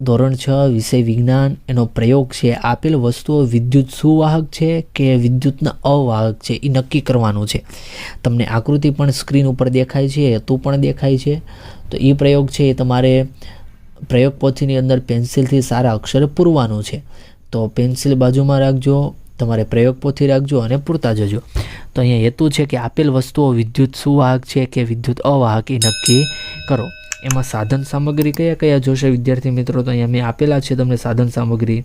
ધોરણ છ, વિષય વિજ્ઞાન એનો પ્રયોગ છે. આપેલ વસ્તુઓ વિદ્યુત સુવાહક છે કે વિદ્યુતના અવાહક છે? એ નક્કી કરવાનું છે. તમને આકૃતિ પણ સ્ક્રીન ઉપર દેખાય છે, હેતુ પણ દેખાય છે. તો એ પ્રયોગ છે એ તમારે પ્રયોગ પોથીની અંદર પેન્સિલથી સારા અક્ષરે પૂરવાનું છે. તો પેન્સિલ બાજુમાં રાખજો, તમારે પ્રયોગ પોથી રાખજો અને પૂરતા જજો. તો અહીંયા હેતુ છે કે આપેલ વસ્તુઓ વિદ્યુત સુવાહક છે કે વિદ્યુત અવાહક એ નક્કી કરો. એમાં સાધન સામગ્રી કયા કયા જોશે? વિદ્યાર્થી મિત્રો, તો અહીંયા મેં આપેલા છે તમને સાધન સામગ્રી.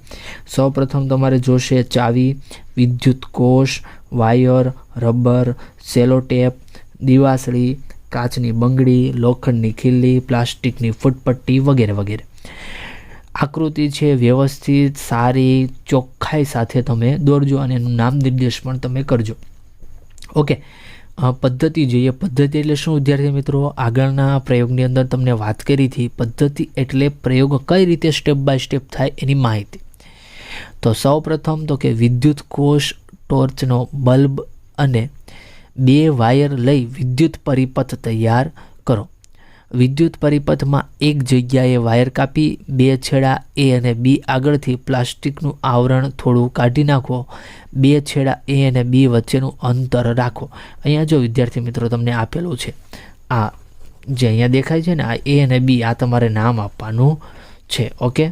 સૌપ્રથમ તમારે જોશે ચાવી, વિદ્યુત કોષ, વાયર, રબર, સેલોટેપ, દિવાસળી, કાચની બંગડી, લોખંડની ખીલ્લી, પ્લાસ્ટિકની ફૂટપટ્ટી વગેરે વગેરે. આકૃતિ છે વ્યવસ્થિત, સારી, ચોખ્ખાઈ સાથે તમે દોરજો અને એનું નામ નિર્દેશ પણ તમે કરજો. ઓકે. પદ્ધતિ જોઈએ પદ્ધતિ એટલે શું? વિદ્યાર્થી મિત્રો, આગળના પ્રયોગની અંદર તમને વાત કરી હતી, પદ્ધતિ એટલે પ્રયોગ કઈ રીતે સ્ટેપ બાય સ્ટેપ થાય એની માહિતી. તો સૌ પ્રથમ તો કે વિદ્યુત કોષ ટોર્ચનો બલ્બ અને બે વાયર લઈ વિદ્યુત પરિપથ તૈયાર વિદ્યુત પરિપથમાં એક જગ્યાએ વાયર કાપી, બે છેડા એ અને બી આગળથી પ્લાસ્ટિકનું આવરણ થોડું કાઢી નાખો. બે છેડા એ અને બી વચ્ચેનું અંતર રાખો. અહીંયા જો વિદ્યાર્થી મિત્રો તમને આપેલું છે, આ જે અહીંયા દેખાય છે ને, આ એ અને બી, આ તમારે નામ આપવાનું છે, ઓકે?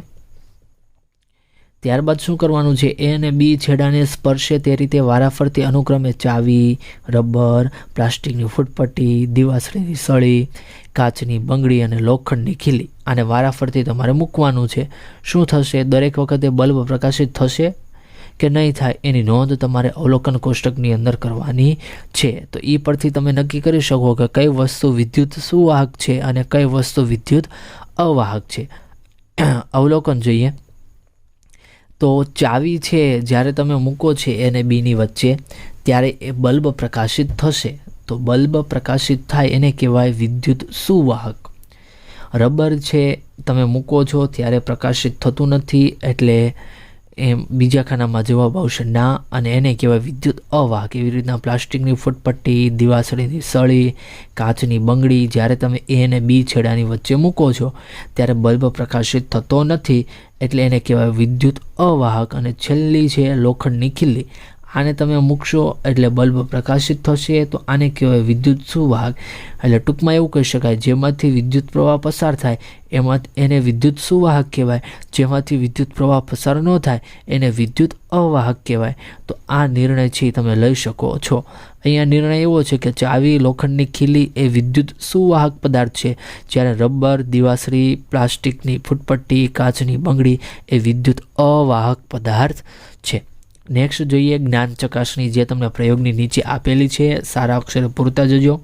ત્યારબાદ શું કરવાનું છે? એ અને બી છેડાને સ્પર્શે તે રીતે વારાફરતી અનુક્રમે ચાવી, રબર, પ્લાસ્ટિકની ફૂટપટ્ટી દિવાસળીની સળી, કાચની બંગડી અને લોખંડની ખીલી. આને વારાફરતી તમારે મૂકવાનું છે. શું થશે? દરેક વખતે બલ્બ પ્રકાશિત થશે કે નહીં થાય એની નોંધ તમારે અવલોકન કોષ્ટકની અંદર કરવાની છે. તો એ પરથી તમે નક્કી કરી શકો કે કઈ વસ્તુ વિદ્યુત સુવાહક છે અને કઈ વસ્તુ વિદ્યુત અવાહક છે. અવલોકન જોઈએ. તો ચાવી છે જ્યારે તમે મૂકો છે એને બીની વચ્ચે, ત્યારે એ બલ્બ પ્રકાશિત થશે. તો બલ્બ પ્રકાશિત થાય એને કહેવાય વિદ્યુત સુવાહક. રબર છે, તમે મૂકો છો ત્યારે પ્રકાશિત થતું નથી, એટલે એમ બીજા ખાનામાં જવાબ આવશે ના અને એને કહેવાય વિદ્યુત અવાહક એવી રીતના પ્લાસ્ટિકની ફૂટપટ્ટી, દિવાસળીની સળી, કાચની બંગડી, જ્યારે તમે એ અને બી છેડાની વચ્ચે મૂકો છો, ત્યારે બલ્બ પ્રકાશિત થતો નથી, એટલે એને કહેવાય વિદ્યુત અવાહક. અને છેલ્લી છે લોખંડની ખીલ્લી. આને તમે મૂકશો એટલે બલ્બ પ્રકાશિત થશે, તો આને કહેવાય વિદ્યુત સુવાહક. એટલે ટૂંકમાં એવું કહી શકાય, જેમાંથી વિદ્યુત પ્રવાહ પસાર થાય, એમાં એને વિદ્યુત સુવાહક કહેવાય. જેમાંથી વિદ્યુત પ્રવાહ પસાર ન થાય, એને વિદ્યુત અવાહક કહેવાય. તો આ નિર્ણય છે તમે લઈ શકો છો. અહીંયા નિર્ણય એવો છે કે ચાવી, લોખંડની ખીલી એ વિદ્યુત સુવાહક પદાર્થ છે. જ્યારે રબર દિવાસળી પ્લાસ્ટિકની ફૂટપટ્ટી, કાચની બંગડી એ વિદ્યુત અવાહક પદાર્થ છે. નેક્સ્ટ જોઈએ જ્ઞાન ચકાસણી જે તમને પ્રયોગની નીચે આપેલી છે, સારા અક્ષરે પૂરતા જજો.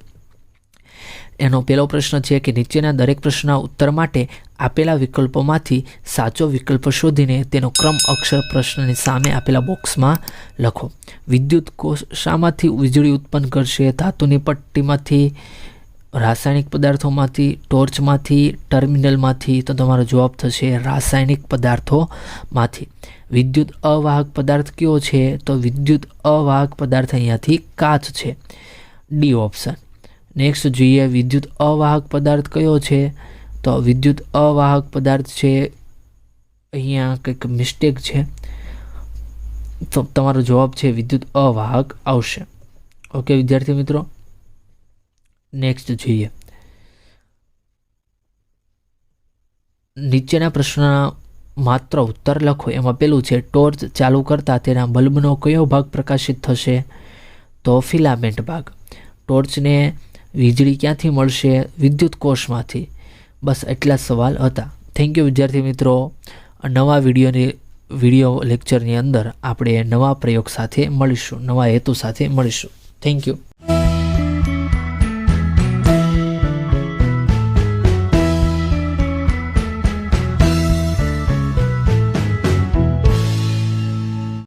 એનો પહેલો પ્રશ્ન છે કે નીચેના દરેક પ્રશ્નના ઉત્તર માટે આપેલા વિકલ્પોમાંથી સાચો વિકલ્પ શોધીને તેનો ક્રમ અક્ષર પ્રશ્નની સામે આપેલા બોક્સમાં લખો. વિદ્યુત કોષ શામાંથી વીજળી ઉત્પન્ન કરશે, ધાતુની પટ્ટીમાંથી રાસાયણિક પદાર્થોમાંથી, ટોર્ચમાંથી, ટર્મિનલમાંથી, તો તમારો જવાબ થશે રાસાયણિક પદાર્થોમાંથી. વિદ્યુત અવાહક પદાર્થ કયો છે? તો વિદ્યુત અવાહક પદાર્થ અહીંયાથી કાચ છે. ડી ઓપ્શન નેક્સ્ટ જોઈએ વિદ્યુત અવાહક પદાર્થ કયો છે? તો વિદ્યુત અવાહક પદાર્થ છે, અહીંયા કંઈક મિસ્ટેક છે. તો તમારો જવાબ છે વિદ્યુત અવાહક આવશે. ઓકે વિદ્યાર્થી મિત્રો? નેક્સ્ટ જોઈએ. નીચેના પ્રશ્નના માત્ર ઉત્તર લખો. એમાં પેલું છે, ટોર્ચ ચાલુ કરતા તેના બલ્બનો કયો ભાગ પ્રકાશિત થશે? તો ફિલામેન્ટ ભાગ. ટોર્ચને વીજળી ક્યાંથી મળશે? વિદ્યુત કોષમાંથી. બસ એટલા સવાલ હતા. થેન્ક યુ વિદ્યાર્થી મિત્રો. નવા વિડીયોની, વીડિયો લેક્ચરની અંદર આપણે નવા પ્રયોગ સાથે મળીશું, નવા હેતુ સાથે મળીશું. Thank you